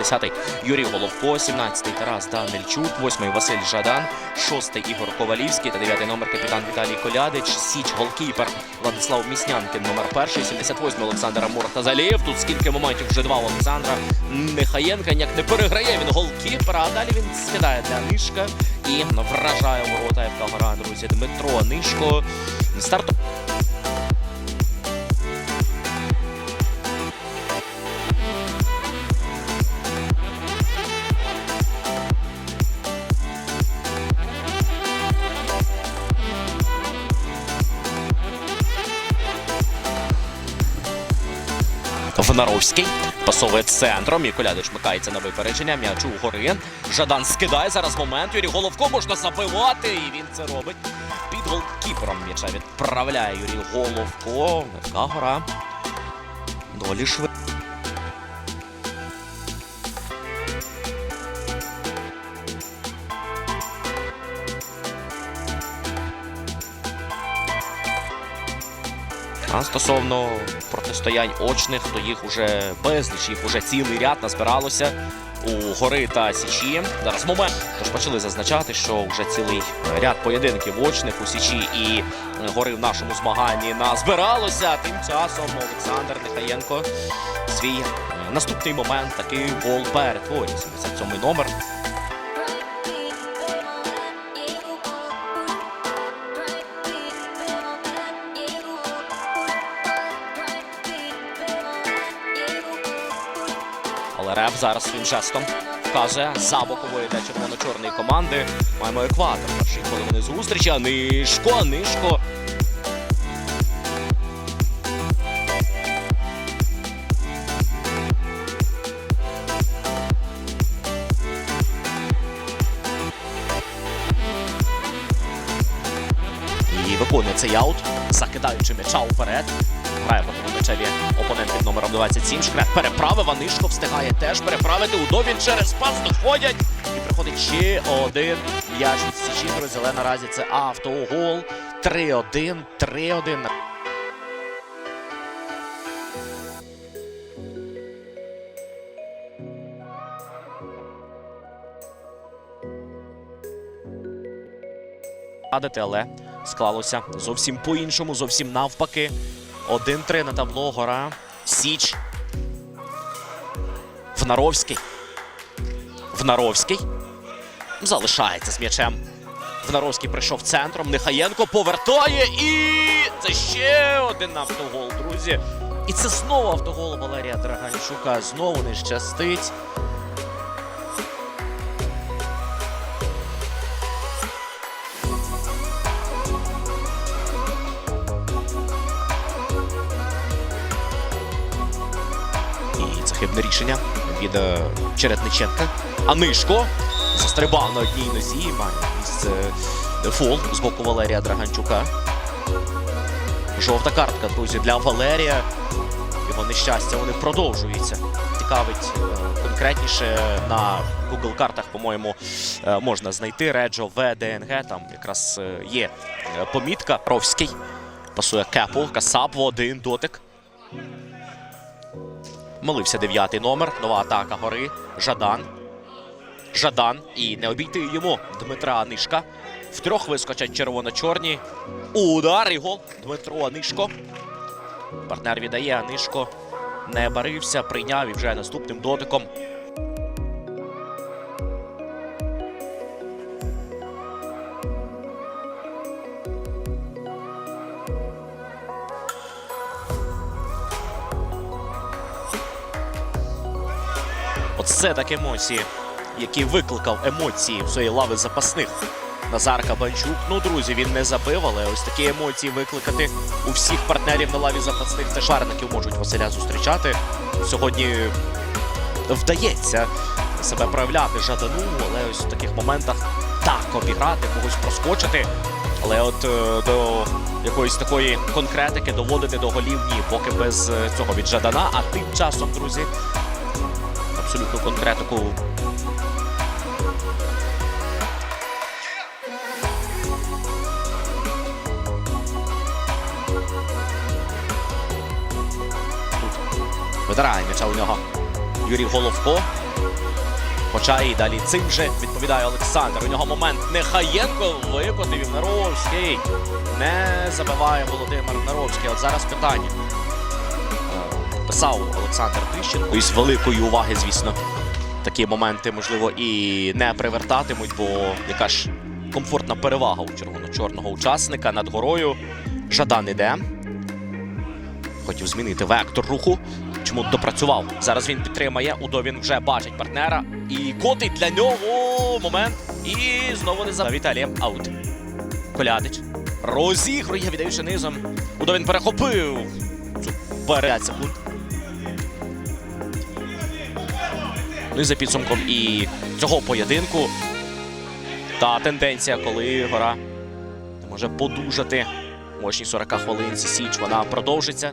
10-й Юрій Головко, 17-й Тарас Данильчук, 8-й Василь Жадан, 6-й Ігор Ковалівський та 9-й номер капітан Віталій Колядич, Січ голкіпер Владислав Міснянкин, номер 1, 78-й Олександр Муртазалієв. Тут скільки моментів вже два Олександра Нехаєнка ніяк не переграє він голкіпера, а далі він скидає для Нишка і вражає ворота ФК Гора, друзі. Дмитро Нишко. Старт Внаровський пасовує центром. І Колядич микається на випередження. М'яч у. Жадан скидає зараз момент. Юрій Головко можна забивати. І він це робить. Під голкіпером м'яча відправляє Юрій Головко. Така гора. Долі швидко. А стосовно протистоянь очних, то їх уже безліч, їх уже цілий ряд назбиралося у гори та січі. Зараз момент. Тож почали зазначати, що вже цілий ряд поєдинків очних у січі і гори в нашому змаганні назбиралося. Тим часом Олександр Нехаєнко свій е, наступний момент такий гол перетворює. 77 номер. Але Реп зараз своїм жестом вказує за бокової для червоно-чорної команди. Маємо екватор. Перші хвилини зустрічі. Нишко, Нишко. І виконує цей аут, закидаючи м'яча уперед. Тому опонент під номером 27. Шкрет переправив, а Нишко встигає теж переправити. Удовін через пас доходять. І приходить ще один м'яч від Січі. Але наразі це автогол. 3-1, 3-1. Радити, але склалося зовсім по-іншому, зовсім навпаки. 1-3 на табло гора. Січ. Внаровський. Внаровський. Залишається з м'ячем. Внаровський прийшов центром. Нехаєнко повертає. І це ще один автогол, друзі. І це знову автогол Валерія Драганчука. Знову не щастить. Хибне рішення від е, Чередниченка. А Нишко застрибав на одній нозі. і Має місце е, фол з боку Валерія Драганчука. Жовта картка, друзі, для Валерія. Його нещастя вони продовжуються. Цікавить е, конкретніше на Google картах, по-моєму, можна знайти Реджо ВДНГ. Там якраз є помітка. Ровський пасує Кепл, Касап в один дотик. Молився дев'ятий номер. Нова атака гори. Жадан. Жадан. І не обійти йому Дмитра Нишка. Втрьох вискочать червоно-чорні. Удар і гол. Дмитро Нишко. Партнер віддає, Анишко. Нишко не барився, прийняв і вже наступним дотиком. Оце так емоції, які викликав емоції в своїй лави запасних. Назар Кабанчук. Ну, друзі, він не забив, але ось такі емоції викликати у всіх партнерів на лаві запасних. Це шарників можуть Василя зустрічати. Сьогодні вдається себе проявляти жадану, але ось в таких моментах так обіграти, когось проскочити. Але от е, до якоїсь такої конкретики доводити до голів ні, поки без е, цього від Жадана. А тим часом, друзі, абсолютну конкретику Видирає м'яча у нього Юрій Головко. Хоча і далі цим же відповідає Олександр. У нього момент Нехаєнко викотив Наровський. Не забиває Володимир Наровський. От зараз питання. Писав Олександр Тищенко. Із великої уваги, звісно, такі моменти, можливо, і не привертатимуть, бо яка ж комфортна перевага у червоно-чорного учасника над горою. Жадан іде. Хотів змінити вектор руху. Чому допрацював? Зараз він підтримає. Удовін вже бачить партнера. І котить для нього момент. І знову не за Віталія. Аут. Колядич. Розігрує, віддаючи низом. Удовін перехопив. Цю 5 секунд. Ну і за підсумком і цього поєдинку. Та тенденція, коли гора може подужати. Мощні 40 хвилин Січ, вона продовжиться.